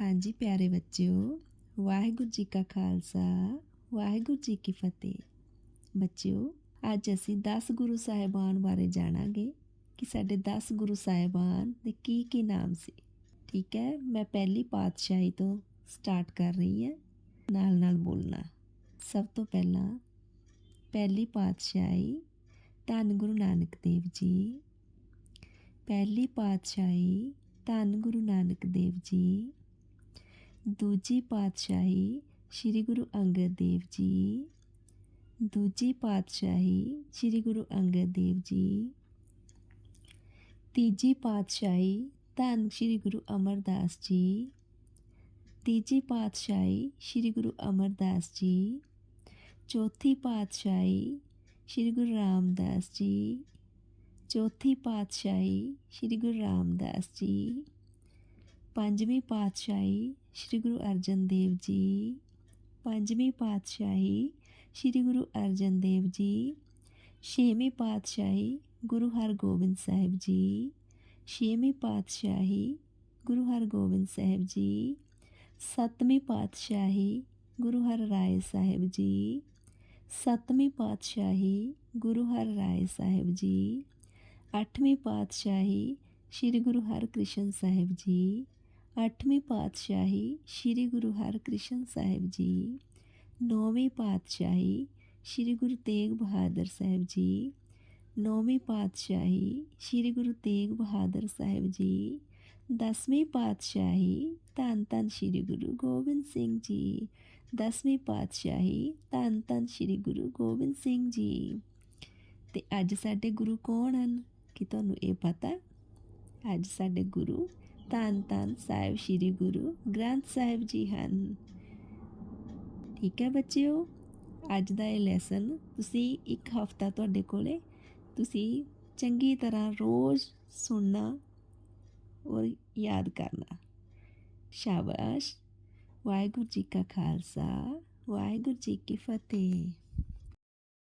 ਹਾਂਜੀ ਪਿਆਰੇ ਬੱਚਿਓ, ਵਾਹਿਗੁਰੂ ਜੀ ਕਾ ਖਾਲਸਾ, ਵਾਹਿਗੁਰੂ ਜੀ ਕੀ ਫਤਿਹ। ਬੱਚਿਓ, ਅੱਜ ਅਸੀਂ 10 ਗੁਰੂ ਸਾਹਿਬਾਨ ਬਾਰੇ ਜਾਣਾਂਗੇ ਕਿ ਸਾਡੇ 10 ਗੁਰੂ ਸਾਹਿਬਾਨ ਦੇ ਕੀ ਕੀ ਨਾਮ ਸੀ। ਠੀਕ ਹੈ, ਮੈਂ ਪਹਿਲੀ ਪਾਤਸ਼ਾਹੀ ਤੋਂ ਸਟਾਰਟ ਕਰ ਰਹੀ ਹਾਂ, ਨਾਲ ਨਾਲ ਬੋਲਣਾ। ਸਭ ਤੋਂ ਪਹਿਲਾਂ ਪਹਿਲੀ ਪਾਤਸ਼ਾਹੀ ਧੰਨ ਗੁਰੂ ਨਾਨਕ ਦੇਵ ਜੀ। ਪਹਿਲੀ ਪਾਤਸ਼ਾਹੀ ਧੰਨ ਗੁਰੂ ਨਾਨਕ ਦੇਵ ਜੀ। ਦੂਜੀ ਪਾਤਸ਼ਾਹੀ ਸ੍ਰੀ ਗੁਰੂ ਅੰਗਦ ਦੇਵ ਜੀ। ਦੂਜੀ ਪਾਤਸ਼ਾਹੀ ਸ੍ਰੀ ਗੁਰੂ ਅੰਗਦ ਦੇਵ ਜੀ। ਤੀਜੀ ਪਾਤਸ਼ਾਹੀ ਧੰਨ ਸ੍ਰੀ ਗੁਰੂ ਅਮਰਦਾਸ ਜੀ। ਤੀਜੀ ਪਾਤਸ਼ਾਹੀ ਸ੍ਰੀ ਗੁਰੂ ਅਮਰਦਾਸ ਜੀ। ਚੌਥੀ ਪਾਤਸ਼ਾਹੀ ਸ੍ਰੀ ਗੁਰੂ ਰਾਮਦਾਸ ਜੀ। ਚੌਥੀ ਪਾਤਸ਼ਾਹੀ ਸ੍ਰੀ ਗੁਰੂ ਰਾਮਦਾਸ ਜੀ। ਪੰਜਵੀਂ ਪਾਤਸ਼ਾਹੀ ਸ੍ਰੀ ਗੁਰੂ ਅਰਜਨ ਦੇਵ ਜੀ। ਪੰਜਵੀਂ ਪਾਤਸ਼ਾਹੀ ਸ੍ਰੀ ਗੁਰੂ ਅਰਜਨ ਦੇਵ ਜੀ। ਛੇਵੀਂ ਪਾਤਸ਼ਾਹੀ ਗੁਰੂ ਹਰਗੋਬਿੰਦ ਸਾਹਿਬ ਜੀ। ਛੇਵੀਂ ਪਾਤਸ਼ਾਹੀ ਗੁਰੂ ਹਰਗੋਬਿੰਦ ਸਾਹਿਬ ਜੀ। ਸੱਤਵੀਂ ਪਾਤਸ਼ਾਹੀ ਗੁਰੂ ਹਰਰਾਏ ਸਾਹਿਬ ਜੀ। ਸੱਤਵੀਂ ਪਾਤਸ਼ਾਹੀ ਗੁਰੂ ਹਰਰਾਏ ਸਾਹਿਬ ਜੀ। ਅੱਠਵੀਂ ਪਾਤਸ਼ਾਹੀ ਸ੍ਰੀ ਗੁਰੂ ਹਰਕ੍ਰਿਸ਼ਨ ਸਾਹਿਬ ਜੀ। ਅੱਠਵੀਂ ਪਾਤਸ਼ਾਹੀ ਸ੍ਰੀ ਗੁਰੂ ਹਰਕ੍ਰਿਸ਼ਨ ਸਾਹਿਬ ਜੀ, ਨੌਵੀਂ ਪਾਤਸ਼ਾਹੀ ਸ੍ਰੀ ਗੁਰੂ ਤੇਗ ਬਹਾਦਰ ਸਾਹਿਬ ਜੀ, ਨੌਵੀਂ ਪਾਤਸ਼ਾਹੀ ਸ੍ਰੀ ਗੁਰੂ ਤੇਗ ਬਹਾਦਰ ਸਾਹਿਬ ਜੀ, ਦਸਵੀਂ ਪਾਤਸ਼ਾਹੀ ਧੰਨ ਧੰਨ ਸ੍ਰੀ ਗੁਰੂ ਗੋਬਿੰਦ ਸਿੰਘ ਜੀ, ਦਸਵੀਂ ਪਾਤਸ਼ਾਹੀ ਧੰਨ ਧੰਨ ਸ੍ਰੀ ਗੁਰੂ ਗੋਬਿੰਦ ਸਿੰਘ ਜੀ। ਤੇ ਅੱਜ ਸਾਡੇ ਗੁਰੂ ਕੌਣ ਹਨ? ਕੀ ਤੁਹਾਨੂੰ ਇਹ ਪਤਾ? ਅੱਜ ਸਾਡੇ ਗੁਰੂ ਧੰਨ ਧੰਨ ਸਾਹਿਬ ਸ੍ਰੀ ਗੁਰੂ ਗ੍ਰੰਥ ਸਾਹਿਬ ਜੀ ਹਨ ਠੀਕ ਹੈ ਬੱਚਿਓ ਅੱਜ ਦਾ ਇਹ ਲੈਸਨ ਤੁਸੀਂ ਇੱਕ ਹਫਤਾ ਤੁਹਾਡੇ ਕੋਲੇ ਤੁਸੀਂ ਚੰਗੀ ਤਰ੍ਹਾਂ ਰੋਜ਼ ਸੁਣਨਾ ਔਰ ਯਾਦ ਕਰਨਾ ਸ਼ਾਬਾਸ਼ ਵਾਹਿਗੁਰੂ ਜੀ ਕਾ ਖਾਲਸਾ ਵਾਹਿਗੁਰੂ ਜੀ ਕੀ ਫਤਿਹ